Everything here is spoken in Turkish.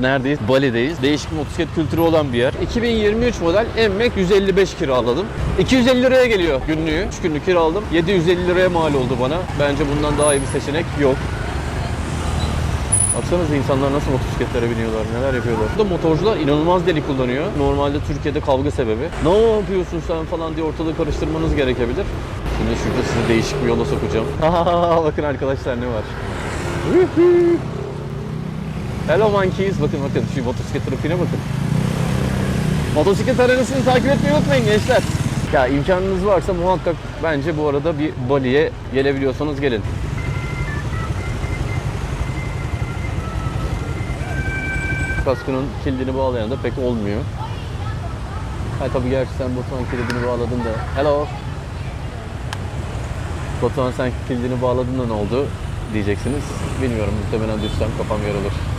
Neredeyiz? Bali'deyiz. Değişik motosiklet kültürü olan bir yer. 2023 model Emmek 155 kiraladım. 250 liraya geliyor günlüğü. 3 günlük kiraladım. 750 liraya mal oldu bana. Bence bundan daha iyi bir seçenek yok. Baksanıza insanlar nasıl motosikletlere biniyorlar, neler yapıyorlar. Burada motorcular inanılmaz deli kullanıyor. Normalde Türkiye'de kavga sebebi. Ne yapıyorsun sen falan diye ortalığı karıştırmanız gerekebilir. Şimdi şurada sizi değişik bir yola sokacağım. Bakın arkadaşlar ne var. Hello monkeys. Bakın bakın şu motosiklet trafiğine bakın. Motosiklet arenasını takip etmeyi unutmayın gençler. Ya imkanınız varsa muhakkak bence bu arada bir Bali'ye gelebiliyorsanız gelin. Kaskının kilidini bağlayan da pek olmuyor. Ha tabii gerçi sen Batuhan kilidini bağladın da. Hello. Batuhan sen kilidini bağladın da ne oldu diyeceksiniz. Bilmiyorum muhtemelen düşsem kafam yarılır.